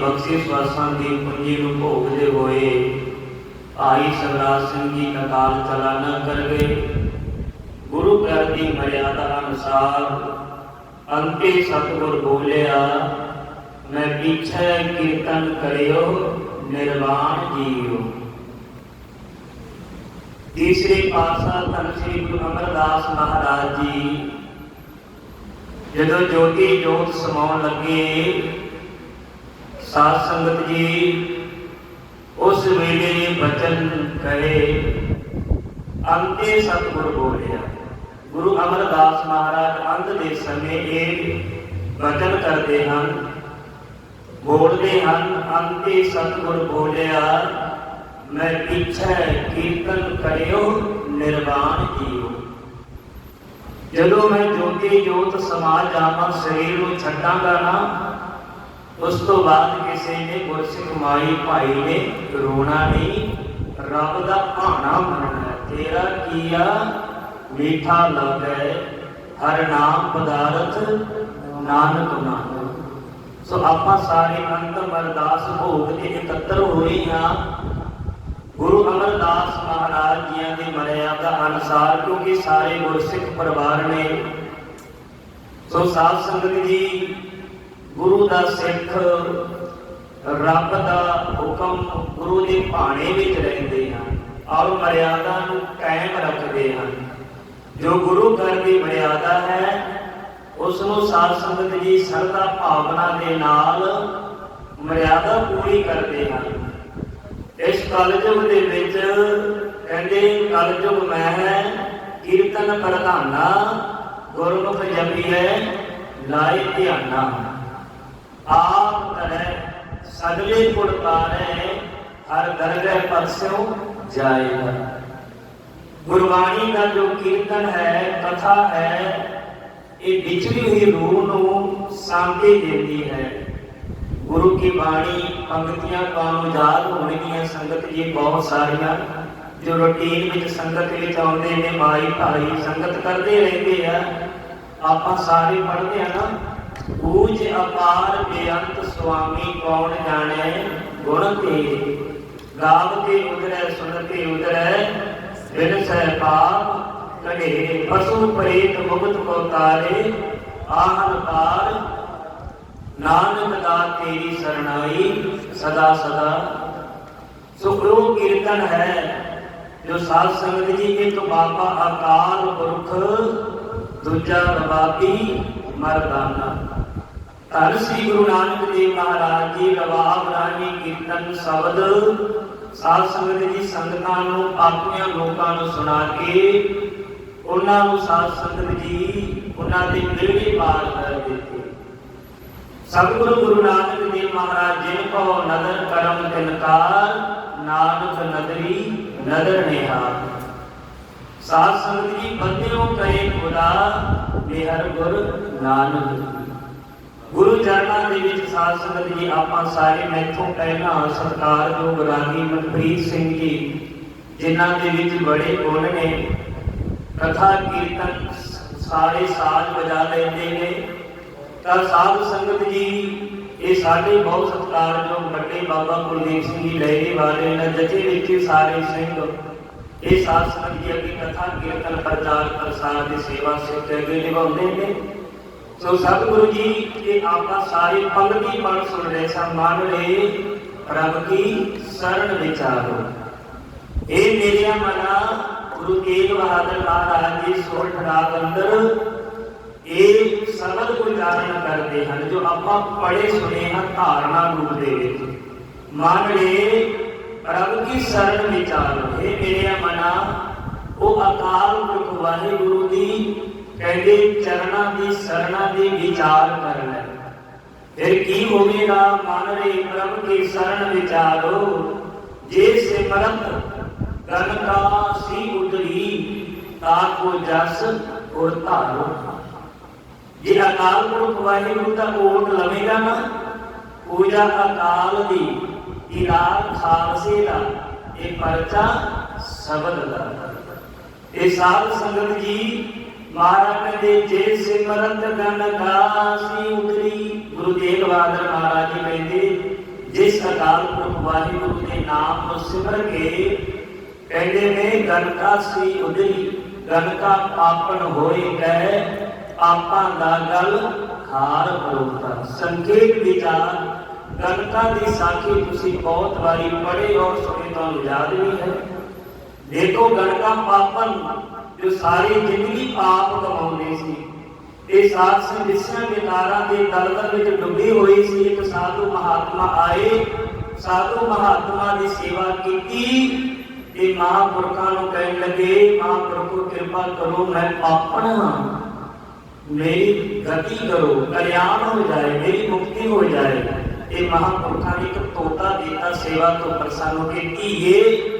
ਬਖਸ਼ਿਸ਼ ਵਰਸਾਂ ਦੀ ਪੂੰਜੀ ਨੂੰ ਭੋਗਦੇ ਹੋਏ ਆਈ ਸਵਰਾਜ ਸਿੰਘ ਜੀ ਅਕਾਲ ਚਲਾ ਕਰ ਗਏ ਗੁਰੂ ਘਰ ਦੀ ਮਰਿਆਦਾ ਅਨੁਸਾਰ ਅੰਤੇ ਸਤਿਗੁਰ ਬੋਲਿਆ, ਮੈਂ ਪਿਛੈ ਕੀਰਤਨ ਕਰਿਓ, ਨਿਰਵਾਣ ਜੀਓ। ਤੀਸਰੇ ਪਾਤਸ਼ਾਹ ਧੰਨ ਸ੍ਰੀ ਗੁਰੂ ਅਮਰਦਾਸ ਮਹਾਰਾਜ ਜੀ, ਜਦੋਂ ਜੋਤੀ ਜੋਤ ਸਮਾਉਣ ਲੱਗੇ ਸਾਧ ਸੰਗਤ ਜੀ, ਉਸ ਵੇਲੇ ਬਚਨ ਕਹੇ ਅੰਤੇ ਸਤਿਗੁਰ ਬੋਲਿਆ। ਗੁਰੂ ਅਮਰਦਾਸ ਮਹਾਰਾਜ ਅੰਤ ਦੇ ਸਮੇਂ ਇਹ ਬਚਨ ਕਰਦੇ ਹਨ। ਬੋਲਦੇ ਹਨ, ਅੰਤੇ ਸਤਿਗੁਰ ਬੋਲਿਆ, ਮੈਂ ਪਿਛੈ ਕੀਰਤਨ ਕਰਿਓ, ਨਿਰਵਾਣ ਜੀਓ। ਜਦੋਂ ਮੈਂ ਜੋਤੀ ਜੋਤ ਸਮਾ ਜਾਵਾਂ, ਸਰੀਰ ਨੂੰ ਛੱਡਾਂਗਾ ਨਾ ਉਸ ਤੋਂ ਬਾਅਦ ਕਿਸੇ ਨੇ ਗੁਰਸਿੱਖ ਮਾਈ ਭਾਈ ਨੇ ਰੋਣਾ ਨਹੀਂ, ਰੱਬ ਦਾ ਭਾਣਾ ਮੰਨਣਾ ਤੇਰਾ ਕੀਆ ਮੀਠਾ ਲੱਗੈ ਹਰ ਨਾਮ ਪਦਾਰਥ ਨਾਨਕ ਨਾਮ ਸੋ ਆਪਾਂ ਸਾਰੇ ਅੰਤ ਅਰਦਾਸ ਭੋਗ ਤੇ ਇਕੱਤਰ ਹੋਏ ਹਾਂ। ਗੁਰੂ ਅਮਰਦਾਸ ਮਹਾਰਾਜ ਜੀਆਂ ਦੀ ਮਰਿਆਦਾ ਅਨੁਸਾਰ, ਕਿਉਂਕਿ ਸਾਰੇ ਗੁਰਸਿੱਖ ਪਰਿਵਾਰ ਨੇ। ਸੋ ਸਾਧ ਸੰਗਤ ਜੀ ਗੁਰੂ ਦਾ ਸਿੱਖ ਰੱਬ ਦਾ ਹੁਕਮ ਗੁਰੂ ਦੇ ਭਾਣੇ ਵਿੱਚ ਰਹਿੰਦੇ ਹਨ ਔਰ ਮਰਿਆਦਾ ਨੂੰ ਕਾਇਮ ਰੱਖਦੇ ਹਨ। ਜੋ ਗੁਰੂ ਘਰ ਦੀ ਮਰਿਆਦਾ ਹੈ ਉਸ ਨੂੰ ਸਾਧ ਸੰਗਤ ਜੀ ਸਰਦਾ ਭਾਵਨਾ ਦੇ ਨਾਲ ਮਰਿਆਦਾ ਪੂਰੀ ਕਰਦੇ ਹਨ। ਇਸ ਕਲਯੁਗ ਦੇ ਵਿੱਚ ਕਹਿੰਦੇ, ਕਲਯੁਗ ਮੈਂ ਕੀਰਤਨ ਪ੍ਰਧਾਨਾ, ਗੁਰਮੁਖ ਜਪੀਐ, ਲਾਇ ਧਿਆਨਾ। ਆਪ ਕਰੈ ਸਗਲੇ ਗੁਣ ਤਾਰੈ ਹਰ ਦਰਗਹਿ ਪਰਸਿਓ ਜਾਏਗਾ। ਗੁਰਬਾਣੀ ਦਾ ਜੋ ਕੀਰਤਨ ਹੈ, ਕਥਾ ਹੈ, ਇਹ ਵਿਚਰੀ ਹੋਈ ਰੂਹ ਨੂੰ ਸ਼ਾਂਤੀ ਦਿੰਦੀ ਹੈ। ਗੁਰੂ ਕੀ ਬਾਣੀ ਪੰਕਤੀਆਂ ਤੁਹਾਨੂੰ ਯਾਦ ਹੋਣਗੀਆਂ, ਸੰਗਤ ਜੀ ਬਹੁਤ ਸਾਰੀਆਂ, ਜੋ ਰੁਟੀਨ ਵਿੱਚ ਸੰਗਤ ਵਿੱਚ ਆਉਂਦੇ ਨੇ, ਮਾਈ ਭਾਈ ਸੰਗਤ ਕਰਦੇ ਰਹਿੰਦੇ ਆ। ਆਪਾਂ ਸਾਰੇ ਪੜ੍ਹਦੇ ਆ ਨਾ। ਊਜ ਅਪਾਰ ਬੇਅੰਤ ਸੁਆਮੀ ਕੌਣ ਜਾਣੈ? ਗੁਣ ਤੇਰੇ। ਗਾਵ ਉਦਰੈ ਸੁਣ ਉਦਰੈ ਬਿਨ ਸਹਿ ਪਾਪ ਕਢੇ ਪਸ਼ੂ ਪ੍ਰੇਤ ਮੁਕਤ ਕੋ ਤਾਰੇ ਆਹਨ ਪਾਰ। ਨਾਨਕ ਦਾ ਤੇਰੀ ਸਰਣਾਈ ਸਦਾ ਸਦਾ। ਸੁਖਰੋ ਕੀਰਤਨ ਹੈ, ਜੋ ਸਾਧ ਸੰਗਤ ਜੀ, ਇੱਕ ਬਾਬਾ ਅਕਾਲ ਪੁਰਖ, ਦੂਜਾ ਰਵਾਬੀ ਮਰਦਾਨਾ। ਧੰਨ ਸ੍ਰੀ ਗੁਰੂ ਨਾਨਕ ਦੇਵ ਮਹਾਰਾਜ ਜੀ ਰਵਾਬ ਰਾਣੀ ਕੀਰਤਨ ਸ਼ਬਦ, ਸਾਧ ਸੰਗਤ ਜੀ ਸੰਗਤਾਂ ਨੂੰ ਆਪਣੀਆਂ ਲੋਕਾਂ ਨੂੰ ਸੁਣਾ ਕੇ ਉਹਨਾਂ ਨੂੰ ਸਾਧ ਸੰਗਤ ਜੀ ਉਹਨਾਂ ਦੇ ਮਿਲਣੀ ਪਾਰ ਕਰ ਦਿੱਤੇ। ਸਤਿਗੁਰੂ ਗੁਰੂ ਨਾਨਕ ਦੇਵ ਮਹਾਰਾਜ ਜੀ ਕੋ ਨਦਰ ਕਰਮ ਤਿਨਕਾਰ ਨਾਨਕ ਨਦਰੀ ਨਦਰ ਨਿਹਾਰ। ਸਾਧ ਸੰਗਤ ਜੀ, ਬੰਦਿਓ ਕਰੇ ਖੁਦਾ, ਬਿਹਰ ਗੁਰ ਨਾਨਕ ਗੁਰੂ ਚਰਨਾਂ ਦੇ ਵਿੱਚ ਸਾਧ ਸੰਗਤ ਜੀ, ਆਪਾਂ ਸਾਰੇ ਮੈਥੋਂ ਪਹਿਲਾਂ ਸਤਿਕਾਰਯੋਗ ਰਾਗੀ ਮਨਪ੍ਰੀਤ ਸਿੰਘ ਜੀ, ਜਿਨ੍ਹਾਂ ਦੇ ਵਿੱਚ ਬੜੇ ਗੁਣ ਨੇ, ਕਥਾ ਕੀਰਤਨ ਸਾਰੇ ਸਾਜ਼ ਵਜਾ ਲੈਂਦੇ ਨੇ, ਤਾਂ ਸਾਧ ਸੰਗਤ ਜੀ, ਇਹ ਸਾਡੇ ਬਹੁਤ ਸਤਿਕਾਰਯੋਗ ਵੱਡੇ ਬਾਬਾ ਕੁਲਦੀਪ ਸਿੰਘ ਜੀ ਲੈਣੇ ਵਾਲੇ ਨੇ ਜਥੇ ਵਿੱਚ ਸਾਰੇ ਸਿੰਘ, ਇਹ ਸਾਧ ਸੰਗਤ ਜੀ ਅੱਗੇ ਕਥਾ ਕੀਰਤਨ ਪ੍ਰਚਾਰ ਪ੍ਰਸਾਰ ਦੀ ਸੇਵਾ ਸਿੱਖ ਅੱਗੇ ਨਿਭਾਉਂਦੇ ਨੇ। ਸੋ ਸਤਿਗੁਰੂ ਜੀ ਇਹ ਆਪਾਂ ਸਾਰੇ ਪੰਗਤੀ ਪੜ ਸੁਣ ਰਹੇ ਸਾਂ, ਮਨ ਰੇ ਪ੍ਰਭ ਕੀ ਸਰਣ ਵਿਚਾਰੋ। ਇਹ ਮੇਰਿਆ ਮਨਾ, ਗੁਰੂ ਤੇਗ ਬਹਾਦਰ ਮਹਾਰਾਜ ਜੀ ਸੋਠ ਰਾਗ ਅੰਦਰ, ਇਹ ਸ਼ਬਦ ਉਚਾਰਨ ਕਰਦੇ ਹਨ, ਜੋ ਆਪਾਂ ਪੜੇ ਸੁਣੇ ਹਨ ਧਾਰਨਾ ਰੂਪ ਦੇ ਵਿੱਚ। ਮਨ ਰੇ ਪ੍ਰਭ ਕੀ ਸਰਣ ਵਿਚਾਰ। ਇਹ ਮੇਰਿਆ ਮਨਾ, ਉਹ ਅਕਾਲ ਪੁਰਖ ਵਾਹਿਗੁਰੂ ਦੀ ਕਹਿੰਦੇ ਚਰਨਾਂ ਦੀ ਸਰਣਾ ਦੀ ਵਿਚਾਰ ਕਰ ਲੈ। ਫਿਰ ਕੀ ਹੋਵੇਗਾ? ਮਨ ਰੇ ਪ੍ਰਭ ਕੀ ਸਰਣ ਵਿਚਾਰੋ। ਜੇ ਸਿਮਰਤ ਗਨ ਕਾ ਸੀ ਉਤਰੀ, ਤਾ ਕੋ ਜਸ ਉਰ ਧਾਰੋ। ਜੇ ਅਕਾਲ ਪੁਰਖ ਵਾਹਿਗੁਰੂ ਦਾ ਓਟ ਲਵੇਗਾ ਨਾ, ਪੂਜਾ ਅਕਾਲ ਦੀ ਇਰਾਰ ਖਾਲਸੇ ਦਾ, ਇਹ ਪਰਚਾ ਸ਼ਬਦ ਦਾ। ਇਹ ਸਾਧ ਸੰਗਤ ਜੀ ਮਹਾਰਾਜ ਦੇ ਜੇ ਸਿਮਰਤ ਗਨ ਗਾਸੀ ਉਤਰੀ। ਗੁਰੂ ਤੇਗ ਬਹਾਦਰ ਮਹਾਰਾਜ ਜੀ ਕਹਿੰਦੇ ਅਕਾਲ ਪੁਰਖ ਵਾਹਿਗੁਰੂ ਦੇ ਨਾਮ ਨੂੰ ਸਿਮਰ ਕੇ ਕਹਿੰਦੇ ਨੇ ਗਨਕਾ ਸੀ ਉਦਰੀ ਗਨਕਾ ਪਾਪਨ ਹੋਏ ਕੈ ਪਾਪਾਂ ਦਾ ਗਲ ਹਾਰ ਬਰੋਤਾ ਸੰਕੇਤ ਵਿਚਾਰ ਗਨਕਾ ਦੀ ਸਾਖੀ ਤੁਸੀਂ ਬਹੁਤ ਵਾਰੀ ਪੜ੍ਹੇ ਔਰ ਸੁਣੇ, ਤੁਹਾਨੂੰ ਯਾਦ ਵੀ ਹੈ। ਦੇਖੋ ਗਣਕਾ ਪਾਪਨ ਜੋ ਸਾਰੀ ਜ਼ਿੰਦਗੀ ਪਾਪ ਕਮਾਉਂਦੇ ਸੀ। ਇਹ ਸਾਧ ਸੰਗ ਵਿਸਿਆਂ ਵਿਕਾਰਾਂ ਦੇ ਦਲਦਲ ਵਿੱਚ ਡੁੱਬੀ ਹੋਈ ਸੀ। ਇੱਕ ਸਾਧੂ ਮਹਾਤਮਾ ਆਏ। ਸਾਧੂ ਮਹਾਤਮਾ ਦੀ ਸੇਵਾ ਕੀਤੀ। ਤੇ ਮਹਾਂਪੁਰਖਾਂ ਨੂੰ ਕਹਿਣ ਲੱਗੇ, ਮਹਾਂਪੁਰਖੋ, ਕਿਰਪਾ ਕਰੋ, ਮੈਂ ਪਾਪਣ ਹਾਂ। ਮੇਰੀ ਗਤੀ ਕਰੋ। ਕਲਿਆਣ ਹੋ ਜਾਏ, ਮੇਰੀ ਮੁਕਤੀ ਹੋ ਜਾਏ। ਇਹ ਮਹਾਂਪੁਰਖਾਂ ਨੇ ਇੱਕ ਤੋਤਾ ਦਿੱਤਾ ਸੇਵਾ ਤੋਂ ਪ੍ਰਸੰਨ ਹੋ ਕੇ, ਧੀਏ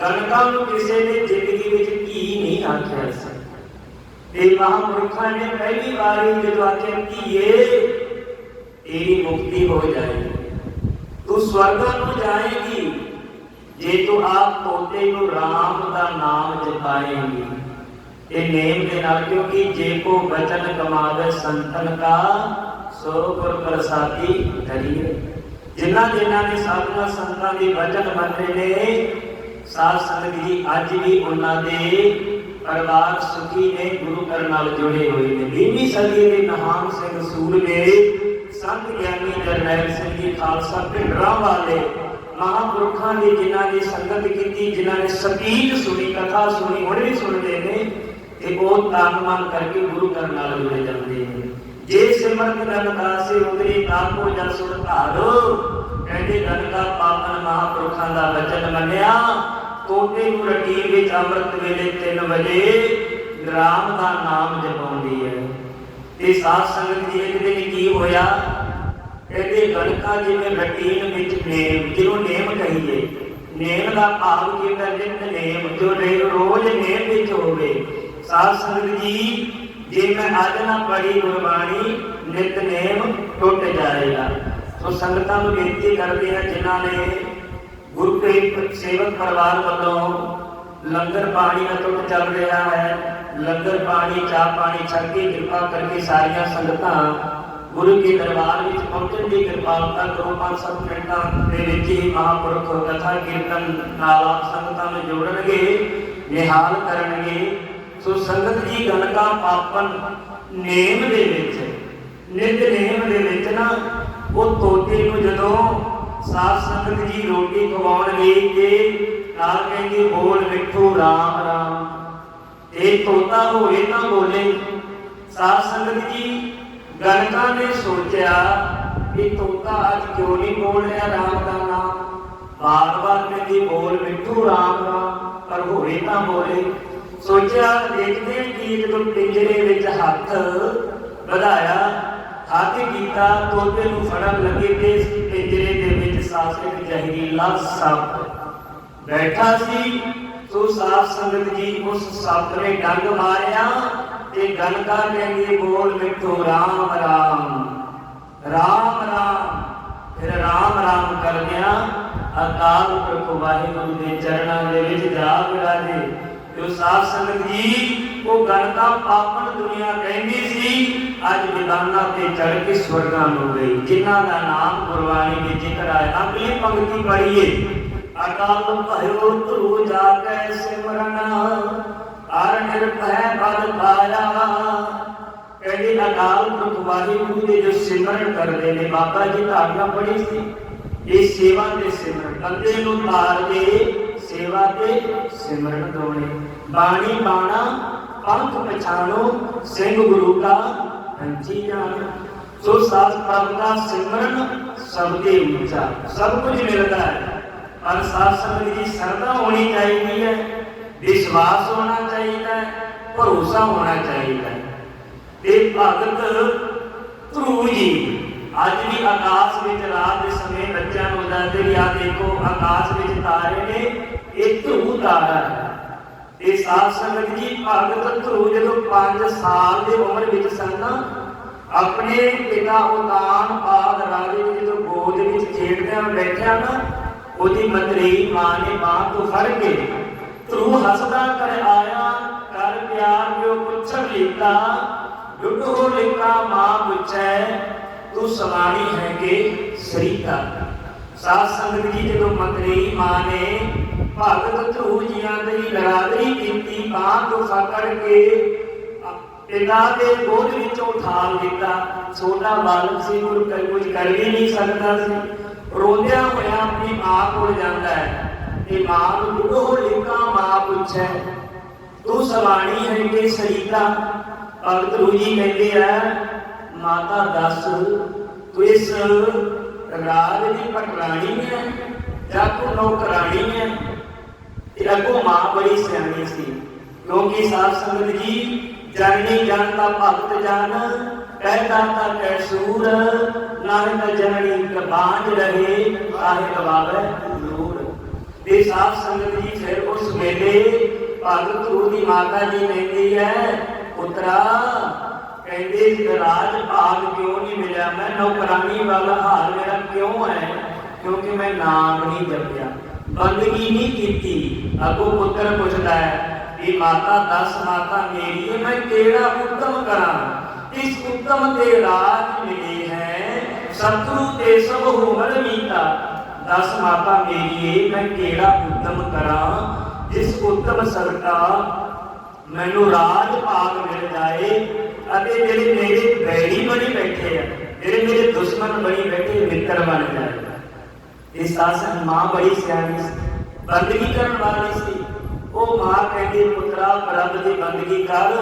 ਗਣਕਾਂ ਨੂੰ ਕਿਸੇ ਨੇ ਜ਼ਿੰਦਗੀ ਵਿੱਚ ਧੀ ਨਹੀਂ ਆਖਿਆ ਸੀ। ਤੇ ਮਹਾਂਪੁਰਖਾਂ ਨੇ ਪਹਿਲੀ ਵਾਰੀ ਜਦੋਂ ਆਖਿਆ, ਧੀਏ, ਤੇਰੀ ਮੁਕਤੀ ਹੋ ਜਾਏਗੀ। ਤੂੰ ਸਵਰਗਾਂ ਨੂੰ ਜਾਏਗੀ। ਜੇ ਤੂੰ ਆਪ ਤੋਤੇ ਨੂੰ ਰਾਮ ਦਾ ਨਾਮ ਜਪਾਏਂਗੀ ਇਹ ਨੇਮ ਦੇ ਨਾਲ ਕਿਉਂਕਿ ਜੇ ਕੋ ਬਚਨ ਕਮਾਵੇ ਸੰਤਨ ਕਾ ਸੋ ਗੁਰ ਪ੍ਰਸਾਦੀ ਕਰੀਏ। ਜਿਨ੍ਹਾਂ ਜਿਨ੍ਹਾਂ ਨੇ ਸਾਧੂਆਂ ਸੰਤਾਂ ਦੇ ਬਚਨ ਮੰਨੇ ਨੇ ਸਾਧ ਸੰਗਤ ਜੀ, ਅੱਜ ਵੀ ਉਹਨਾਂ ਦੇ ਪਰਿਵਾਰ ਸੁਖੀ ਨੇ, ਗੁਰੂ ਘਰ ਨਾਲ ਜੁੜੇ ਹੋਏ ਨੇ। 20ਵੀਂ ਸਦੀ ਦੇ ਮਹਾਨ ਸਿੰਘ ਸੂਰਮੇ ਸੰਤ ਗਿਆਨੀ ਜਰਨੈਲ ਸਿੰਘ ਜੀ ਖਾਲਸਾ ਭਿੰਡਰਾਂ ਵਾਲੇ ਮਹਾਂਪੁਰਖਾਂ ਦੀ ਜਿਨ੍ਹਾਂ ਦੀ ਸੰਗਤ ਕੀਤੀ, ਜਿਨ੍ਹਾਂ ਨੇ ਸਪੀਚ ਸੁਣੀ, ਕਥਾ ਸੁਣੀ, ਹੁਣ ਵੀ ਸੁਣਦੇ ਨੇ ਤੇ ਉਹ ਤਨ ਕਰਕੇ ਗੁਰੂ ਘਰ ਨਾਲ ਜੁੜੇ ਜਾਂਦੇ ਨੇ। ਜੇ ਸਿਮਰਤ ਗਨ ਉਦਰੀ ਤਾਕੋ ਜਨ ਸੁਣ ਧਾਰੋ। ਕਹਿੰਦੇ ਗਨ ਦਾ ਪਾਪਨ ਮਹਾਂਪੁਰਖਾਂ ਦਾ ਬਚਨ ਮੰਨਿਆ। ਤੋਤੇ ਨੂੰ ਰਟੀਨ ਵਿੱਚ ਅੰਮ੍ਰਿਤ ਵੇਲੇ 3 ਵਜੇ ਰਾਮ ਦਾ ਨਾਮ ਜਪਾਉਂਦੀ ਹੈ। ਤੇ ਸਾਧ ਸੰਗਤ ਜੀ ਇੱਕ ਦਿਨ ਕੀ ਹੋਇਆ? ਕਹਿੰਦੇ ਗਣਕਾ ਜਿਵੇਂ ਰਟੀਨ ਵਿੱਚ ਨੇਮ, ਜਿਹਨੂੰ ਨੇਮ ਕਹੀਏ, ਨੇਮ ਦਾ ਭਾਵ ਕੀ ਹੈ ਨਿਤ ਨੇਮ, ਜੋ ਰੋਜ਼ ਨੇਮ ਵਿੱਚ ਹੋਵੇ। ਸਾਧ ਸੰਗਤ ਜੀ, ਜੇ ਮੈਂ ਅੱਜ ਨਾ ਪੜੀ ਗੁਰਬਾਣੀ, ਨਿਤ ਨੇਮ ਟੁੱਟ ਜਾਏਗਾ। ਸੋ ਸੰਗਤਾਂ ਨੂੰ ਬੇਨਤੀ ਕਰਦੇ ਹਾਂ, ਜਿਨ੍ਹਾਂ ਨੇ ਗੁਰੂ ਕੇ ਸੇਵਕ ਪਰਿਵਾਰ ਵੱਲੋਂ ਲੰਗਰ ਪਾਣੀ ਦਾ ਚੱਲ ਰਿਹਾ ਹੈ। ਲੰਗਰ ਪਾਣੀ, ਚਾਹ ਪਾਣੀ ਛਕ ਕੇ ਕਿਰਪਾ ਕਰਕੇ ਸਾਰੀਆਂ ਸੰਗਤਾਂ ਗੁਰੂ ਕੇ ਦਰਬਾਰ ਵਿੱਚ ਪਹੁੰਚਣ ਦੀ ਕਿਰਪਾਲਤਾ ਕਰੋ। ਪੰਜ ਸੱਤ ਮਿੰਟਾਂ ਦੇ ਵਿੱਚ ਹੀ ਮਹਾਂਪੁਰਖ ਕਥਾ ਕੀਰਤਨ ਨਾਲ ਆਪ ਸੰਗਤਾਂ ਨੂੰ ਜੋੜਨਗੇ, ਨਿਹਾਲ ਕਰਨਗੇ। ਸੋ ਸੰਗਤ ਜੀ ਗਣਕਾ ਪਾਪਨ ਨੇਮ ਦੇ ਵਿੱਚ, ਨਿਤ ਨੇਮ ਦੇ ਵਿੱਚ ਨਾ ਉਹ ਤੋਤੇ ਨੂੰ ਜਦੋਂ ਸਾਧ ਸੰਗਤ ਜੀ ਰੋਟੀ ਖਵਾਉਣ ਗਏ ਤੇ ਨਾਲ ਕਹਿੰਦੇ, ਬੋਲ ਮਿੱਠੂ ਰਾਮ ਰਾਮ। ਇਹ ਤੋਤਾ ਹੋਏ ਨਾ ਬੋਲੇ। ਸਾਧ ਸੰਗਤ ਜੀ ਗਣਕਾਂ ਨੇ ਸੋਚਿਆ ਕਿ ਤੋਤਾ ਅੱਜ ਕਿਉਂ ਨਹੀਂ ਬੋਲ ਰਿਹਾ ਰਾਮ ਦਾ ਨਾਮ? ਬਾਰ-ਬਾਰ ਕਹਿੰਦੀ, ਬੋਲ ਮਿੱਠੂ ਰਾਮ ਰਾਮ, ਪਰ ਹੋਏ ਤਾਂ ਬੋਲੇ। ਸੋਚਿਆ, ਦੇਖਦੇ ਕਿ ਜਦੋਂ ਪਿੰਜਰੇ ਵਿੱਚ ਹੱਥ ਵਧਾਇਆ। ਹੱਥ ਕੀਤਾ, ਤੋਤੇ ਨੂੰ ਫੜਨ ਲੱਗੇ ਤੇ ਪਿੰਜਰੇ ਦੇ ਵਿੱਚ ਸਾਸਿਕ ਜ਼ਹਿਰੀਲਾ ਸੱਪ ਬੈਠਾ ਸੀ, ਸੋ ਸਾਧ ਸੰਗਤ ਜੀ ਉਸ ਸੱਪ ਨੇ ਡੰਗ ਮਾਰਿਆ ਤੇ ਗਨਕਾ ਕਹਿੰਦੀ ਬੋਲ ਮਿੱਠੂ, ਰਾਮ ਰਾਮ ਰਾਮ ਰਾਮ। ਫਿਰ ਰਾਮ ਰਾਮ ਕਰਦਿਆਂ ਅਕਾਲ ਪੁਰਖ ਵਾਹਿਗੁਰੂ ਦੇ ਚਰਨਾਂ ਦੇ ਵਿੱਚ ਜਾ ਵਿਰਾਜੇ ਜੋ ਸਾਧ ਸੰਗਤ ਜੀ, ਉਹ ਗਨਕਾ ਪਾਪਨ ਦੁਨੀਆ ਕਹਿੰਦੀ ਸੀ, ਅੱਜ ਵਿਦਾਨਾ ਤੇ ਚੜ ਕੇ ਸਵਰਗਾਂ ਨੂੰ ਗਈ। ਜਿਨ੍ਹਾਂ ਦਾ ਨਾਮ ਗੁਰਬਾਣੀ ਵਿੱਚ ਜ਼ਿਕਰ ਆਇਆ ਅਗਲੀ ਪੰਕਤੀ ਪੜ੍ਹੀਏ। ਅਕਾਲ ਭਇਓ ਧਰੂ ਜਾ ਕੇ ਸਿਮਰਨ ਅਰ ਨਿਰਭੈ ਬਲ ਪਾਇਆ ਕਹਿੰਦੇ ਅਕਾਲ ਪੁਰਖ ਵਾਹਿਗੁਰੂ ਦੇ ਜੋ ਸਿਮਰਨ ਕਰਦੇ ਨੇ, ਬਾਬਾ ਜੀ ਧਾਰਨਾ ਪੜੀ ਸੀ। ਇਹ ਸੇਵਾ ਤੇ ਸਿਮਰਨ, ਬੰਦੇ ਨੂੰ ਤਾਰ ਦੇ ਸੇਵਾ ਤੇ ਸਿਮਰਨ ਦੋਣੇ ਬਾਣੀ ਬਾਣਾ, ਪੰਥ ਪਛਾਣੋ, ਸਿੰਘ ਗੁਰੂ ਦਾ ਹੰਚੀ ਜਾਣ। ਸੋ ਸਾਧ ਪ੍ਰਭ ਦਾ ਸਿਮਰਨ ਸਭ ਦੇ ਉੱਚਾ। ਸਭ ਕੁਝ ਮਿਲਦਾ ਹੈ। ਪਰ ਸਾਧ ਸੰਗਤ ਦੀ ਸਰਦਾ ਹੋਣੀ ਚਾਹੀਦੀ ਹੈ। ਵਿਸ਼ਵਾਸ ਹੋਣਾ ਚਾਹੀਦਾ ਹੈ। ਭਰੋਸਾ ਹੋਣਾ ਚਾਹੀਦਾ ਹੈ। ਤੇ ਭਗਤ ਧਰੂ ਜੀ, ਅੱਜ ਵੀ ਆਕਾਸ਼ ਵਿੱਚ ਰਾਤ ਦੇ ਸਮੇਂ ਬੱਚਿਆਂ ਨੂੰ ਦੱਸਦੇ ਵੀ ਆ ਦੇਖੋ, ਆਕਾਸ਼ ਵਿੱਚ ਤਾਰੇ ਨੇ। ਇਹ ਧਰੂ ਤਾਰਾ ਹੈ। ਇਹ ਸਾਧ ਸੰਗਤ ਜੀ, ਭਗਤ ਧਰੂ ਜਦੋਂ 5 ਸਾਲ ਦੀ ਉਮਰ ਵਿੱਚ ਸਨ ਆਪਣੇ ਪਿਤਾ ਉਦਾਨ ਬਾਦ ਰਾਜੇ ਨੂੰ ਜਦੋਂ ਗੋਦ ਵਿੱਚ ਛੇੜਦਿਆਂ ਬੈਠਿਆ ਨਾ, ਉਹਦੀ ਮਤਰੀ ਮਾਂ ਨੇ ਬਾਹ ਤੋਂ ਫੜ ਕੇ ਧਰੂ ਹੱਸਦਾ ਕਰ ਆਇਆ, ਕਰ ਪਿਆਰ ਜੋ ਪੁੱਛਣ ਲੀਤਾ ਡੁੱਡੋ ਲਿਖਾ ਮਾਂ ਪੁੱਛੈ, ਤੂੰ ਸਵਾਣੀ ਹੈ ਕਿ ਸਰੀਤਾ? ਸਾਧ ਸੰਗਤ ਜੀ ਜਦੋਂ ਮਤਰੀ ਮਾਂ ਨੇ ਭਗਤ ਧਰੂ ਜੀਆਂ ਦੀ ਨਰਾਦਰੀ ਕੀਤੀ, ਬਾਹ ਤੋਂ ਫਕੜ ਕੇ ਦੇ ਗੋਦ ਵਿੱਚੋਂ ਉਠਾਲ ਦਿੱਤਾ। ਛੋਟਾ ਬਾਲਕ ਸੀ, ਗੁਰੂ ਕਰ ਕੁਝ ਕਰ ਵੀ ਨਹੀਂ ਸਕਦਾ ਸੀ। ਰੋਂਦਿਆਂ ਹੋਇਆ ਆਪਣੀ ਮਾਂ ਕੋਲ ਜਾਂਦਾ ਹੈ ਤੇ ਮਾਂ ਨੂੰ ਬੁੱਢੋ ਲਿਖਾ ਮਾਂ ਪੁੱਛੇ, ਤੂੰ ਸਵਾਣੀ ਹੈ ਕਿ ਸਰੀਤਾ? ਭਗਤ ਰੂ ਜੀ ਕਹਿੰਦੇ ਆ, ਮਾਤਾ ਦੱਸ, ਤੂੰ ਇਸ ਰਾਜ ਦੀ ਪਟਰਾਣੀ ਹੈ ਜਾਂ ਤੂੰ ਨੌਕਰਾਣੀ ਹੈ? ਤੇ ਅੱਗੋਂ ਮਾਂ ਬੜੀ ਸਿਆਣੀ ਸੀ। ਕਿਉਂਕਿ ਸਾਧ ਸੰਗਤ ਜੀ ਜਾਣੀ ਜਾਣਦਾ ਭਗਤ ਜਾਣ ਕਹਿਦਾ ਤਾ ਕੈ ਸੂਰ ਨਾਹੇ ਤਾ ਕਬਾਂਜ ਰਹੇ ਆਹੇ ਕਬਾਵੇ ਨੂਰ। ਤੇ ਸਾਧ ਸੰਗਤ ਜੀ ਫਿਰ ਉਸ ਵੇਲੇ ਭਗਤ ਰੂ ਦੀ ਮਾਤਾ ਜੀ ਕਹਿੰਦੀ ਹੈ, ਪੁੱਤਰਾ, ਕਹਿੰਦੇ ਜੀ ਭਾਗ ਕਿਉਂ ਨਹੀਂ ਮਿਲਿਆ? ਮੈਂ ਨੌਕਰਾਨੀ ਵਾਲਾ ਹਾਲ ਮੇਰਾ ਕਿਉਂ ਹੈ? ਕਿਉਂਕਿ ਮੈਂ ਨਾਮ ਨਹੀਂ ਜਪਿਆ। ਬੰਦਗੀ ਨਹੀਂ ਕੀਤੀ ਅੱਗੋਂ ਪੁੱਤਰ ਪੁੱਛਦਾ ਹੈ ਇਹ ਮਾਤਾ ਦਸ ਮਾਤਾ ਮੇਰੀ ਹੈ ਮੈਂ ਕਿਹੜਾ ਉੱਤਮ ਕਰਾਂ ਇਸ ਉੱਤਮ ਤੇ ਰਾਜ ਮਿਲੇ ਹੈ ਸਤਿਗੁਰੂ ਤੇ ਸਭ ਹੋਵਨ ਮੀਤਾ ਦਸ ਮਾਤਾ ਮੇਰੀ ਹੈ ਮੈਂ ਕਿਹੜਾ ਉੱਤਮ ਕਰਾਂ ਜਿਸ ਉੱਤਮ ਸਰਤਾ ਮੈਨੂੰ ਰਾਜ ਭਾਗ ਮਿਲ ਜਾਏ ਅਤੇ ਜਿਹੜੇ ਮੇਰੇ ਬੈਰੀ ਬਣੀ ਬੈਠੇ ਆ ਜਿਹੜੇ ਮੇਰੇ ਦੁਸ਼ਮਣ ਬਣੀ ਬੈਠੇ ਮਿੱਤਰ ਬਣ ਜਾਏ ਇਸ ਸਾਸਨ ਮਾਂ ਬੜੀ ਸਿਆਣੀ ਸੀ, ਬੰਦਗੀ ਕਰਨ ਵਾਲੀ ਸੀ। ਉਹ ਮਾਂ ਕਹਿੰਦੀ, ਪੁੱਤਰਾ, ਪ੍ਰਭ ਦੀ ਬੰਦਗੀ ਕਰ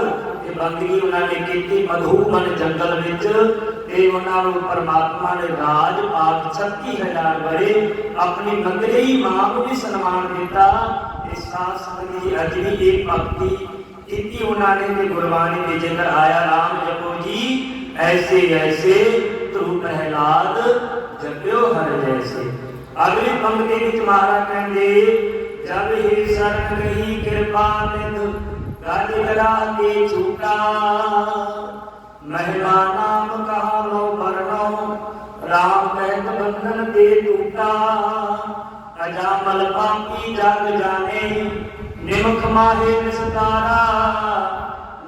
ਤੇ ਬੰਦਗੀ ਉਹਨਾਂ ਨੇ ਕੀਤੀ ਮਧੂਬਨ ਜੰਗਲ ਵਿੱਚ ਤੇ ਉਹਨਾਂ ਨੂੰ ਪਰਮਾਤਮਾ ਨੇ ਰਾਜ ਪਾਕ 36000 ਬਰੇ ਆਪਣੀ ਮੰਗਲੀ ਮਾਂ ਨੂੰ ਵੀ ਸਨਮਾਨ ਦਿੱਤਾ ਇਸ ਸਾਸਨ ਦੀ ਅੱਜ ਇਹ ਭਗਤੀ ਕੀਤੀ ਉਹਨਾਂ ਨੇ ਤੇ ਗੁਰਬਾਣੀ ਦੇ ਜਿੰਦਰ ਆਇਆ ਰਾਮ ਜਪੋ ਜੀ ਐਸੇ ਐਸੇ ਤੂ ਪ੍ਰਹਿਲਾਦ ਜਪਿਓ ਹਰ ਜੈਸੇ ਅਗਲੀ ਪੰਕਤੀ ਵਿੱਚ ਮਹਾਰਾਜ ਕਹਿੰਦੇ, ਜਬ ਹੀ ਸਰਣ ਗਈ ਕਿਰਪਾ ਨਿਧ ਗਜ ਗਲਾ ਕੇ ਛੂਟਾ। ਮਹਿਲਾ ਨਾਮ ਕਹਾ ਲੋ ਰਾਮ ਕਹਿਤ ਬੰਧਨ ਤੇ ਟੂਟਾ ਅਜਾਮਲ ਪਾਪੀ ਜਗ ਜਾਣੇ, ਨਿਮਖ ਮਾਹੇ ਨਿਸਤਾਰਾ।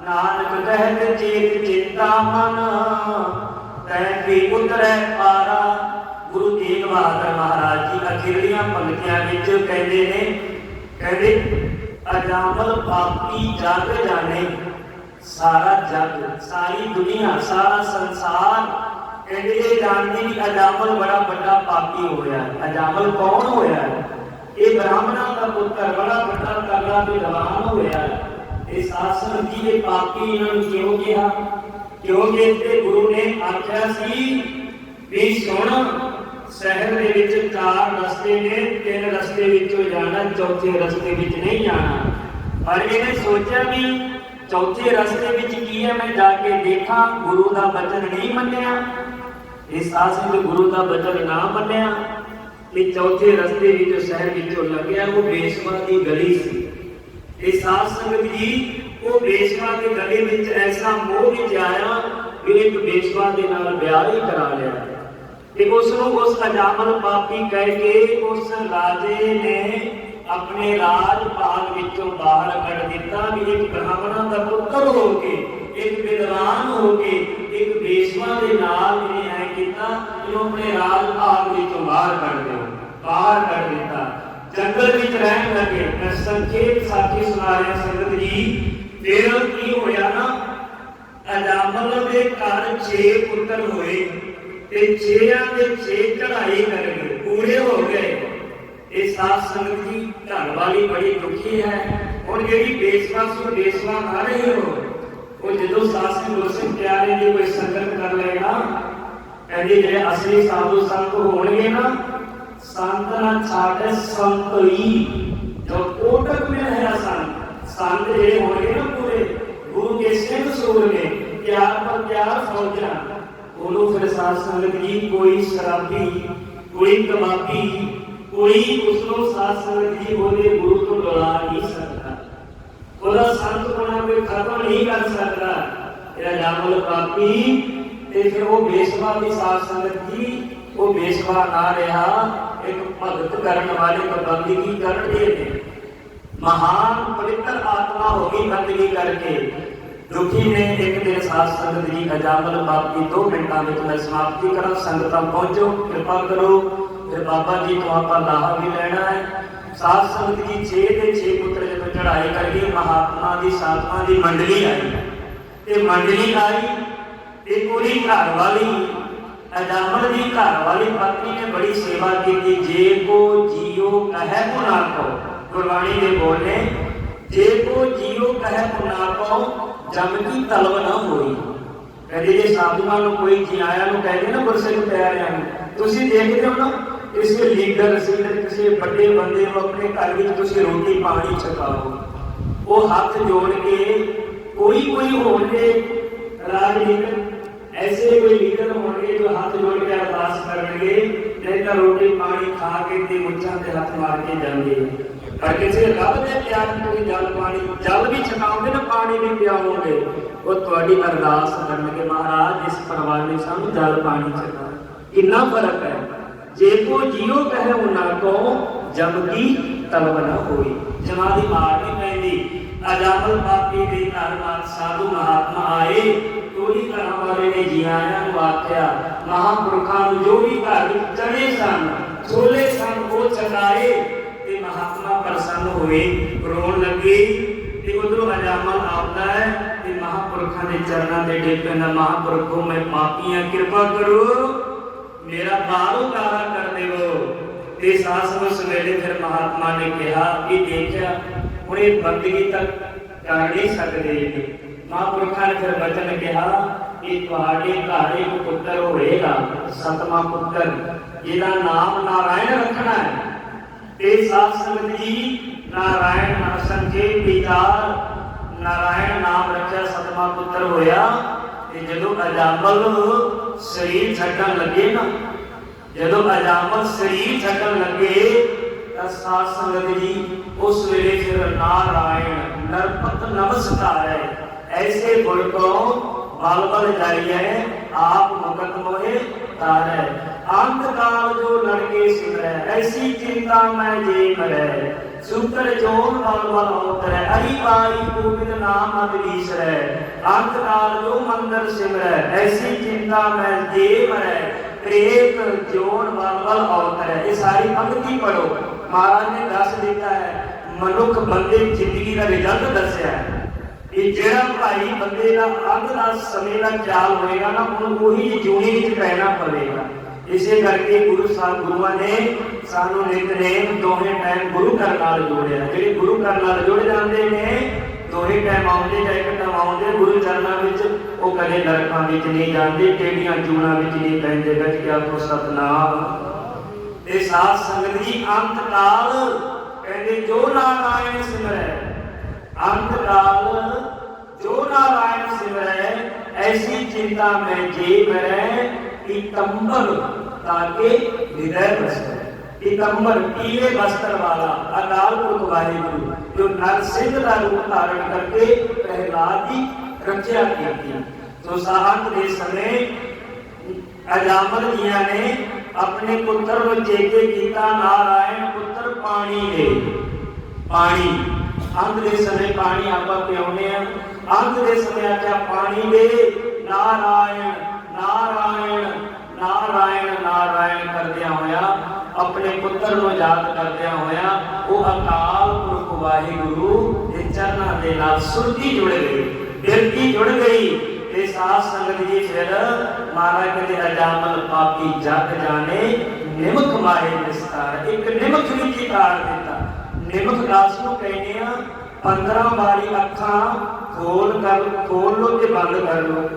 ਨਾਨਕ ਕਹਿਤ ਚੇਤ ਚਿੰਤਾ ਮਨ, ਤੈ ਕੀ ਉਤਰੈ ਪਾਰਾ, ਗੁਰੂ ਤੇਗ ਬਹਾਦਰ ਮਹਾਰਾਜ ਜੀ। ਅਖੀਰਲੀਆਂ ਪੰਕਤੀਆਂ ਵਿੱਚ ਕਹਿੰਦੇ ਨੇ, ਕਹਿੰਦੇ, ਅਜਾਮਲ ਪਾਪੀ ਜਗ ਜਾਣੇ, ਸਾਰਾ ਜਗ, ਸਾਰੀ ਦੁਨੀਆ, ਸਾਰਾ ਸੰਸਾਰ। ਕਹਿੰਦੇ ਇਹ ਜਾਣਦੀ ਵੀ ਅਜਾਮਲ ਬੜਾ ਵੱਡਾ ਪਾਪੀ ਹੋਇਆ ਅਜਾਮਲ ਕੌਣ ਹੋਇਆ ਇਹ ਬ੍ਰਾਹਮਣਾਂ ਦਾ ਪੁੱਤਰ, ਬੜਾ ਵੱਡਾ ਕਰਨਾ ਤੇ ਹੋਇਆ ਇਹ ਸਾਸਨ ਜੀ ਇਹ ਪਾਪੀ ਇਹਨਾਂ ਨੂੰ ਕਿਉਂ ਕਿਹਾ? ਕਿਉਂਕਿ ਇੱਥੇ ਗੁਰੂ ਨੇ ਆਖਿਆ ਸੀ ਵੀ ਸੁਣ ਸ਼ਹਿਰ ਦੇ ਵਿੱਚ ਚਾਰ ਰਸਤੇ ਨੇ, ਤਿੰਨ ਰਸਤੇ ਵਿੱਚੋਂ ਜਾਣਾ, ਚੌਥੇ ਰਸਤੇ ਵਿੱਚ ਨਹੀਂ ਜਾਣਾ। ਪਰ ਇਹਨੇ ਸੋਚਿਆ ਵੀ ਚੌਥੇ ਰਸਤੇ ਵਿੱਚ ਕੀ ਹੈ, ਮੈਂ ਜਾ ਕੇ ਦੇਖਾਂ, ਗੁਰੂ ਦਾ ਬਚਨ ਨਹੀਂ ਮੰਨਿਆ। ਇਸ ਆਸੇ ਦੇ ਗੁਰੂ ਦਾ ਬਚਨ ਨਾ ਮੰਨਿਆ, ਤੇ ਚੌਥੇ ਰਸਤੇ ਵਿੱਚ, ਸ਼ਹਿਰ ਵਿੱਚੋਂ ਲੱਗਿਆ ਉਹ ਬੇਸ਼ਵਾ ਦੀ ਗਲੀ ਸੀ। ਇਹ ਸਾਧ ਸੰਗਤ ਜੀ, ਉਹ ਬੇਸ਼ਵਾ ਦੀ ਗਲੀ ਵਿੱਚ ਐਸਾ ਮੋਹ ਵਿੱਚ ਆਇਆ, ਵੀ ਇੱਕ ਬੇਸ਼ਵਾ ਦੇ ਨਾਲ ਵਿਆਹ ਹੀ ਕਰਾ ਲਿਆ। ਤੇ ਉਸ ਨੂੰ ਉਸ ਅਜਾਮਲ ਪਾਪੀ ਕਹਿ ਕੇ ਉਸ ਰਾਜੇ ਨੇ ਆਪਣੇ ਰਾਜ ਭਾਗ ਵਿੱਚੋਂ ਬਾਹਰ ਕੱਢ ਦਿੱਤਾ ਵੀ ਇੱਕ ਬ੍ਰਾਹਮਣਾਂ ਦਾ ਪੁੱਤਰ ਹੋ ਕੇ, ਇੱਕ ਵਿਦਵਾਨ ਹੋ ਕੇ, ਇੱਕ ਬੇਸ਼ਵਾ ਦੇ ਨਾਲ ਇਹਨੇ ਐ ਕੀਤਾ, ਇਹਨੂੰ ਆਪਣੇ ਰਾਜ ਭਾਗ ਵਿੱਚੋਂ ਬਾਹਰ ਕੱਢ ਦਿਓ, ਬਾਹਰ ਕੱਢ ਦਿੱਤਾ। ਜੰਗਲ ਵਿੱਚ ਰਹਿਣ ਲੱਗੇ। ਮੈਂ ਸੰਖੇਪ ਸਾਖੀ ਸੁਣਾ ਰਿਹਾ, ਸੰਗਤ ਜੀ, ਫਿਰ ਕੀ ਹੋਇਆ ਨਾ? ਅਜਾਮਲ ਦੇ ਘਰ 6 ਪੁੱਤਰ ਹੋਏ। ਤੇ 6ਾਂ ਦੇ 6 ਚੜਾਈ ਕਰ ਗਏ ਪੂਰੇ ਹੋ ਗਏ। ਇਹ ਸਾਧ ਸੰਗਤ ਜੀ ਘਰ ਵਾਲੀ ਬੜੀ ਦੁਖੀ ਹੈ। ਹੁਣ ਜਿਹੜੀ ਬੇਸਵਾਸੂ ਬੇਸਵਾ ਨਾ ਰਹੀ ਹੋ, ਉਹ ਜਦੋਂ ਸਾਧ ਸੰਗਤ ਗੁਰਸਿੱਖ ਪਿਆਰੇ ਦੀ ਕੋਈ ਸੰਗਤ ਕਰ ਲਏਗਾ ਕਹਿੰਦੇ ਜਿਹੜੇ ਅਸਲੀ ਸਾਧੂ ਸੰਤ ਹੋਣਗੇ ਨਾ ਸੰਤ ਨਾ ਛਾੜੇ ਸੰਤ ਜੋ ਕੋਟਕ ਮੇ ਹੈ ਸੰਤ ਸੰਤ ਜਿਹੜੇ ਹੋਣਗੇ ਨਾ ਪੂਰੇ, ਗੁਰੂ ਕੇ ਸਿੰਘ ਸੂਰ ਨੇ ਪਿਆਰ ਪਰ ਪਿਆਰ ਫੌਜਾਂ ਉਹਨੂੰ ਫਿਰ ਸਾਧ ਸੰਗਤ ਜੀ, ਕੋਈ ਸ਼ਰਾਬੀ, ਕੋਈ ਕਬਾਬੀ ਕੋਈ ਉਸ ਨੂੰ ਸਾਧ ਸੰਗਤ ਜੀ ਉਹਦੇ ਗੁਰੂ ਤੋਂ ਡਰਾ ਨਹੀਂ ਸਕਦਾ। ਉਹਦਾ ਸੰਤ ਹੋਣਾ ਕੋਈ ਖਤਮ ਨਹੀਂ ਕਰ ਸਕਦਾ। ਇਹਦਾ ਜਾਮਲ ਪਾਪੀ ਤੇ ਫਿਰ ਉਹ ਬੇਸਵਾ ਦੀ ਸਾਧ ਸੰਗਤ ਜੀ, ਉਹ ਬੇਸਵਾ ਨਾ ਰਿਹਾ, ਇੱਕ ਭਗਤ ਕਰਨ ਵਾਲੇ ਪ੍ਰਬੰਧਕੀ ਕਰਦੇ ਨੇ? ਮਹਾਨ ਪਵਿੱਤਰ ਆਤਮਾ ਹੋ ਗਈ ਬੰਦਗੀ ਕਰਕੇ। ਦੁਖੀ ਨੇ ਇੱਕ ਦਿਨ ਸਾਧ ਸੰਗਤ ਜੀ ਅਜਾਮਲ ਬਾਪੀ 2 ਮਿੰਟਾਂ ਵਿੱਚ ਮੈਂ ਸਮਾਪਤੀ ਕਰਾਂ। ਸੰਗਤਾਂ ਪਹੁੰਚੋ, ਕਿਰਪਾ ਕਰੋ। ਫਿਰ ਬਾਬਾ ਜੀ ਤੋਂ ਆਪਾਂ ਲਾਹਾ ਵੀ ਲੈਣਾ ਹੈ। ਸਾਧ ਸੰਗਤ ਜੀ 6 ਦੇ 6 ਪੁੱਤਰ ਜਦੋਂ ਚੜਾਈ ਕਰਕੇ ਮਹਾਤਮਾ ਦੀ ਸਾਧਨਾ ਦੀ ਮੰਡਲੀ ਆਈ। ਤੇ ਮੰਡਲੀ ਆਈ ਤੇ ਪੂਰੀ ਘਰ ਵਾਲੀ, ਅਜਾਮਲ ਦੀ ਘਰ ਵਾਲੀ ਪਤਨੀ ਨੇ ਬੜੀ ਸੇਵਾ ਕੀਤੀ। ਜੇ ਕੋ ਜੀਓ ਕਹੈ ਕੋ ਨਾ ਕੋ। ਗੁਰਬਾਣੀ ਦੇ ਬੋਲ ਨੇ ਜੇ ਜੀਓ ਕਹੈ ਕੋ ਜਮ ਕੀ ਤਲਬ ਨਾ ਹੋਈ। ਕਹਿੰਦੇ ਜੇ ਸਾਧੂਆਂ ਨੂੰ ਕੋਈ ਜੀ ਨੂੰ ਕਹਿੰਦੇ ਨਾ ਗੁਰਸਿੱਖ ਪਿਆਰਿਆਂ ਨੂੰ, ਤੁਸੀਂ ਦੇਖਦੇ ਹੋ ਨਾ ਕਿਸੇ ਲੀਡਰ, ਸੀਡਰ, ਕਿਸੇ ਵੱਡੇ ਬੰਦੇ ਨੂੰ ਆਪਣੇ ਘਰ ਵਿੱਚ ਤੁਸੀਂ ਰੋਟੀ ਪਾਣੀ ਛਕਾਓ। ਉਹ ਹੱਥ ਜੋੜ ਕੇ ਕੋਈ ਕੋਈ ਹੋਣਗੇ ਰਾਜਨੀਤਿਕ, ਐਸੇ ਕੋਈ ਲੀਡਰ ਹੋਣਗੇ ਜੋ ਹੱਥ ਜੋੜ ਕੇ ਅਰਦਾਸ ਕਰਨਗੇ, ਨਹੀਂ ਤਾਂ ਰੋਟੀ ਪਾਣੀ ਖਾ ਕੇ ਤੇ ਮੁੱਛਾਂ ਤੇ ਹੱਥ ਮਾਰ ਕੇ ਜਾਂਦੇ ਪਰ ਕਿਸੇ ਰੱਬ ਦੇ ਪਿਆਰ ਕੋਈ ਜਲ ਪਾਣੀ, ਜਲ ਵੀ ਛਕਾਉਂਦੇ ਨਾ, ਪਾਣੀ ਵੀ ਪਿਆਉਂਗੇ ਉਹ ਤੁਹਾਡੀ ਅਰਦਾਸ ਕਰਨਗੇ, ਮਹਾਰਾਜ, ਇਸ ਪਰਵਾਰ ਨੇ ਸਾਨੂੰ ਜਲ ਪਾਣੀ ਛਕਾ। ਕਿੰਨਾ ਫ਼ਰਕ ਹੈ। ਜੇ ਕੋ ਜੀਓ ਕਹੇ ਉਹਨਾਂ ਕੋ ਜਮ ਕੀ ਤਲਬ ਨਾ ਹੋਈ ਜਮਾ ਦੀ ਮਾਰ ਨਹੀਂ ਪੈਂਦੀ। ਅਜਾਮਲ ਪਾਪੀ ਦੇ ਘਰ ਨਾਲ ਸਾਧੂ ਮਹਾਤਮਾ ਆਏ ਤੋਰੀ ਘਰਾਂ ਵਾਲੇ ਨੇ ਜੀ ਨੂੰ ਆਖਿਆ, ਮਹਾਂਪੁਰਖਾਂ ਨੂੰ ਜੋ ਵੀ ਘਰ ਵਿੱਚ ਚੜੇ ਸਨ ਛੋਲੇ ਸਨ, ਉਹ ਚਕਾਏ ਤੇ ਮਹਾਤਮਾ ਪ੍ਰਸੰਨ ਹੋਏ, ਰੋਣ ਲੱਗੇ ਤੇ ਉਧਰੋਂ ਅਜਾਮਲ ਆਉਂਦਾ ਹੈ ਤੇ ਮਹਾਂਪੁਰਖਾਂ ਦੇ ਚਰਨਾਂ ਦੇ ਡਿੱਗ ਪੈਂਦਾ, ਮਹਾਂਪੁਰਖੋ, ਮੈਂ ਪਾਪੀਆਂ ਕਿਰਪਾ ਕਰੋ, ਮੇਰਾ ਬਾਹਰੋਂ ਕਾਰਾ ਕਰ ਦੇਵੋ। ਤੇ ਸਾਸ ਉਸ ਵੇਲੇ ਫਿਰ ਮਹਾਤਮਾ ਨੇ ਕਿਹਾ ਕਿ ਦੇਖਿਆ, ਹੁਣ ਇਹ ਬੰਦਗੀ ਤੱਕ ਕਰ ਨਹੀਂ ਸਕਦੇ। ਜੀ ਮਹਾਂਪੁਰਖਾਂ ਨੇ ਫਿਰ ਬਚਨ ਕਿਹਾ ਕਿ ਤੁਹਾਡੇ ਘਰ ਇੱਕ ਪੁੱਤਰ ਹੋਏਗਾ ਸਤਵਾਂ ਪੁੱਤਰ, ਜਿਹਦਾ ਨਾਮ ਨਾਰਾਇਣ ਰੱਖਣਾ ਹੈ। ਤੇ ਸਾਧ ਸੰਗਤ ਜੀ, ਨਾਰਾਇਣ ਨਾਮ ਸੰਖੇ ਵਿਚਾਰ ਨਾਰਾਇਣ ਨਾਮ ਰੱਖਿਆ ਸਤਵਾਂ ਪੁੱਤਰ ਹੋਇਆ, ਤੇ ਜਦੋਂ ਅਜਾਮਲ ਸਰੀਰ ਛੱਡਣ ਲੱਗੇ ਨਾ, ਜਦੋਂ ਅਜਾਮਲ ਸਰੀਰ ਛੱਡਣ ਲੱਗੇ, ਤਾਂ ਸਾਧ ਸੰਗਤ ਜੀ ਉਸ ਵੇਲੇ ਫਿਰ ਨਾਰਾਇਣ ਨਰਪਤ ਨਮਸਕਾਰ। ਹੈ ਐਸੇ ਗੁਣ ਕੋ ਬਲ ਬਲ ਜਾਈਐ ਆਪ ਮੁਕਤ ਮੋਹਿ ਤਾਰੈ। ਅੰਤ ਕਾਲ ਜੋ ਲੜਕੇ ਸਿਮਰੈ ਐਸੀ ਚਿੰਤਾ ਮੈਂ ਜੇ ਮਰੈ ਸੁਤਰ ਜੋਨ ਬਲ ਉਤਰੈ ਅਰੀ ਬਾਈ ਗੋਬਿੰਦ ਨਾਮ ਅਦਲੀਸਰੈ ਅੰਤ ਕਾਲ ਜੋ ਮੰਦਰ ਸਿਮਰੈ, ਐਸੀ ਚਿੰਤਾ ਮੈਂ ਜੇ ਮਰੈ। ਪ੍ਰੇਤ ਜੋਨ ਬਲ ਬਲ ਇਹ ਸਾਰੀ ਪੰਕਤੀ ਪੜੋ ਮਹਾਰਾਜ ਨੇ ਦੱਸ ਦਿੱਤਾ ਹੈ, ਮਨੁੱਖ ਬੰਦੇ ਜ਼ਿੰਦਗੀ ਦਾ ਰਿਜ਼ਲਟ ਦੱਸਿਆ ਹੈ। ਇਹ ਜਿਹੜਾ ਭਾਈ ਬੰਦੇ ਦਾ ਅੰਗ ਦਾ ਸਮੇਂ ਦਾ ਖਿਆਲ ਹੋਏਗਾ ਨਾ, ਉਹਨੂੰ ਉਹੀ ਜੂਨੀ ਵਿੱਚ ਪੈਣਾ ਪਵੇਗਾ। ਇਸੇ ਕਰਕੇ ਗੁਰੂ ਸਾਹਿਬ ਗੁਰੂਆਂ ਨੇ ਸਾਨੂੰ ਨਿਤਨੇਮ ਦੋਹੇ ਟਾਈਮ ਗੁਰੂ ਘਰ ਨਾਲ ਜੋੜਿਆ। ਜਿਹੜੇ ਗੁਰੂ ਘਰ ਨਾਲ ਜੁੜ ਜਾਂਦੇ ਨੇ, ਦੋਹੇ ਟਾਈਮ ਆਉਂਦੇ ਜਾਂ ਇੱਕ ਟਾਈਮ ਆਉਂਦੇ, ਗੁਰੂ ਚਰਨਾਂ ਵਿੱਚ ਉਹ ਕਦੇ ਨਰਕਾਂ ਵਿੱਚ ਨਹੀਂ ਜਾਂਦੇ, ਟੇਡੀਆਂ ਜੂਣਾ ਵਿੱਚ ਨਹੀਂ ਪੈਂਦੇ ਗੱਜ ਗਿਆ ਕੋ ਸਤਨਾਮ। ਇਹ ਸਾਧ ਸੰਗਤ ਜੀ ਅੰਤ ਕਾਲ ਕਹਿੰਦੇ, ਜੋ ਨਾਰਾਇਣ ਸਿਮਰੈ, ਅੰਤ ਕਾਲ ਜੋ ਨਾਰਾਇਣ ਸਿਮਰੈ, ਐਸੀ ਚਿੰਤਾ ਮੈਂ ਜੇ ਮਰੈ ਇਤੰਬਰ ਤਾਕੇ ਹਿਰਦੈ ਬਸੈ ਇਤੰਬਰ ਪੀਲੇ ਬਸਤਰ ਵਾਲਾ ਅਕਾਲ ਪੁਰਖ ਵਾਹਿਗੁਰੂ ਜੋ ਨਰਸਿੰਘ ਦਾ ਰੂਪ ਧਾਰਨ ਕਰਕੇ ਪ੍ਰਹਿਲਾਦ ਦੀ ਰੱਖਿਆ ਕੀਤੀ। ਸੋ ਸਾਹੰਤ ਦੇ ਸਮੇਂ ਅਜਾਮਲ ਜੀਆਂ ਨੇ ਆਪਣੇ ਪੁੱਤਰ ਨੂੰ ਚੇਤੇ ਕੀਤਾ ਨਾਰਾਇਣ ਪੁੱਤਰ ਪਾਣੀ ਦੇ। ਪਾਣੀ। ਅੰਤ ਦੇ ਸਮੇਂ ਪਾਣੀ ਆਪਾਂ ਪਿਆਉਂਦੇ ਆ ਅੰਤ ਦੇ ਸਮੇਂ ਆਖਿਆ ਪਾਣੀ ਦੇ। ਨਾਰਾਇਣ ਨਾਰਾਇਣ ਨਾਰਾਇਣ ਨਾਰਾਇਣ ਕਰਦਿਆਂ ਹੋਇਆ, ਆਪਣੇ ਪੁੱਤਰ ਨੂੰ ਯਾਦ ਕਰਦਿਆਂ ਹੋਇਆ, ਉਹ ਅਕਾਲ ਪੁਰਖ ਵਾਹਿਗੁਰੂ ਦੇ ਚਰਨਾਂ ਦੇ ਨਾਲ ਸੁਰਤੀ ਜੁੜ ਗਈ। ਬਿਰਤੀ ਜੁੜ ਗਈ? ਤੇ ਸਾਧ ਸੰਗਤ ਜੀ ਫਿਰ ਮਹਾਰਾਜ ਕਹਿੰਦੇ, ਅਜਾਮਲ ਪਾਪੀ ਜਗ ਜਾਣੇ ਨਿਮਕ ਮਾਰੇ ਵਿਸਤਾਰ ਇੱਕ ਨਿਮਕ ਵਿੱਚ ਹੀ ਤਾੜ ਦਿੱਤਾ। ਨਿਮਕ ਦਾਸ ਨੂੰ ਕਹਿੰਦੇ ਆ 15 ਵਾਰੀ ਅੱਖਾਂ ਖੋਲ ਕਰ, ਖੋਲ ਲੋ ਤੇ ਬੰਦ ਕਰ ਲੋ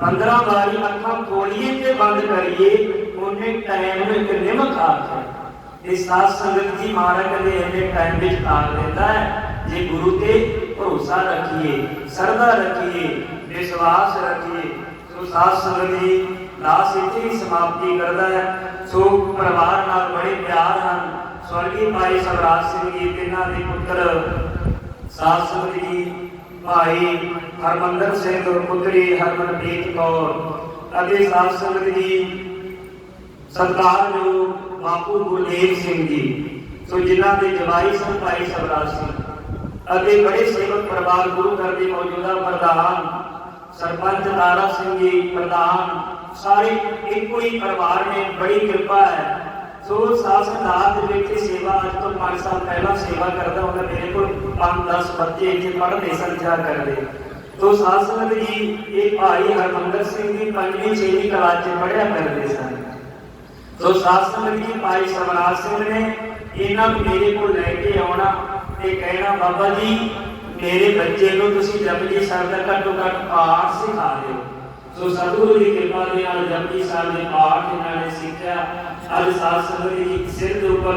15 ਵਾਰੀ ਅੱਖਾਂ ਖੋਲੀਏ ਤੇ ਬੰਦ ਕਰੀਏ, ਉਹਨੇ ਟਾਈਮ ਨੂੰ ਇੱਕ ਨਿਮਕ ਆਖਿਆ ਇਹ ਸਾਧ ਸੰਗਤ ਜੀ ਮਹਾਰਾਜ ਕਹਿੰਦੇ ਇਹਨੇ ਟਾਈਮ ਵਿੱਚ ਤਾੜ ਦਿੰਦਾ ਹੈ। ਜੇ ਗੁਰੂ ਤੇ ਭਰੋਸਾ ਰੱਖੀਏ ਸਰਦਾ ਰੱਖੀਏ, ਵਿਸ਼ਵਾਸ ਰੱਖੀਏ, ਸੋ ਸਾਧ ਸੰਗਤ ਜੀ ਦਾਸ ਇੱਥੇ ਹੀ ਸਮਾਪਤੀ ਕਰਦਾ ਹੈ। ਸੋ ਪਰਿਵਾਰ ਨਾਲ ਬੜੇ ਪਿਆਰ ਹਨ। ਸਵਰਗੀ ਭਾਈ ਸਵਰਾਜ ਸਿੰਘ ਜੀ ਤਿੰਨਾਂ ਦੇ ਪੁੱਤਰ ਸਾਧ ਸੰਗਤ ਜੀ ਭਾਈ ਹਰਮੰਦਰ ਸਿੰਘ ਪੁੱਤਰੀ ਹਰਮਨਪ੍ਰੀਤ ਕੌਰ ਅਤੇ ਸਾਧ ਸੰਗਤ ਜੀ ਸਤਿਕਾਰਯੋਗ ਬਾਪੂ ਗੁਰਦੇਵ ਸਿੰਘ ਜੀ, ਸੋ ਜਿਨ੍ਹਾਂ ਦੇ ਜਵਾਈ ਸਨ ਭਾਈ ਸਵਰਾਜ ਸਿੰਘ ਅਤੇ ਬੜੇ ਸੇਵਕ ਪਰਿਵਾਰ ਗੁਰੂ ਘਰ ਦੇ ਮੌਜੂਦਾ ਪ੍ਰਧਾਨ ਸਰਪੰਚ ਤਾਰਾ ਸਿੰਘ ਜੀ ਪ੍ਰਧਾਨ ਸਾਰੇ ਇੱਕੋ ਹੀ ਪਰਿਵਾਰ ਨੇ, ਬੜੀ ਕਿਰਪਾ ਹੈ। ਸੋ ਸਾਸਨਾਥ ਦੇ ਵਿੱਚ ਸੇਵਾ ਅੱਜ ਤੋਂ 5 ਸਾਲ ਪਹਿਲਾਂ ਸੇਵਾ ਕਰਦਾ ਹੁੰਦਾ, ਮੇਰੇ ਕੋਲ 5-10 ਬੱਚੇ ਇੱਥੇ ਪੜ੍ਹਦੇ ਸਨ ਕਰਦੇ। ਤੋ ਸਾਸਨਤ ਜੀ, ਇਹ ਭਾਈ ਹਰਮੰਦਰ ਸਿੰਘ ਦੀ ਪੰਜਵੀਂ, ਛੇਵੀਂ ਕਲਾਸ 'ਚ ਪੜ੍ਹਿਆ ਕਰਦੇ ਸਨ। ਸੋ ਸਾਸਨਤ ਜੀ, ਭਾਈ ਸਮਰਾਜ ਸਿੰਘ ਨੇ ਇਹਨਾਂ ਨੂੰ ਮੇਰੇ ਕੋਲ ਲੈ ਕੇ ਆਉਣਾ ਤੇ ਕਹਿਣਾ, ਬਾਬਾ ਜੀ, ਮੇਰੇ ਬੱਚੇ ਨੂੰ ਤੁਸੀਂ ਜਪਜੀ ਸਾਹਿਬ ਦਾ ਘੱਟੋ ਘੱਟ ਪਾਠ ਸਿਖਾ ਦਿਓ। ਸੋ ਸਤਿਗੁਰੂ ਦੀ ਕਿਰਪਾ ਦੇ ਨਾਲ ਜਪਜੀ ਸਾਹਿਬ ਦੇ ਪਾਠ ਇਹਨਾਂ ਨੇ ਸਿੱਖਿਆ। ਅੱਜ ਸਾਧ ਸੰਗਤ ਜੀ ਸਿਰ ਦੇ ਉੱਪਰ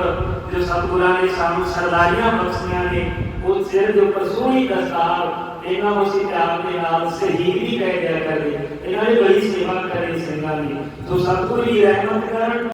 ਜੋ ਸਤਿਗੁਰਾਂ ਨੇ ਸਾਨੂੰ ਸਰਦਾਰੀਆਂ ਬਖਸ਼ੀਆਂ ਨੇ, ਉਹ ਸਿਰ ਦੇ ਉੱਪਰ ਸੋਹਣੀ ਦਸਤਾਰ ਇਹਨਾਂ ਨੂੰ ਅਸੀਂ ਪਿਆਰ ਦੇ ਨਾਲ ਸ਼ਹੀਦ ਵੀ ਕਹਿ ਦਿਆ ਕਰਦੇ ਇਹਨਾਂ ਨੇ ਬੜੀ ਸੇਵਾ ਕਰੀ ਸਿੰਘਾਂ ਦੀ। ਸੋ ਸਤਿਗੁਰੂ ਜੀ ਰਹਿਮਤ ਕਰਨ।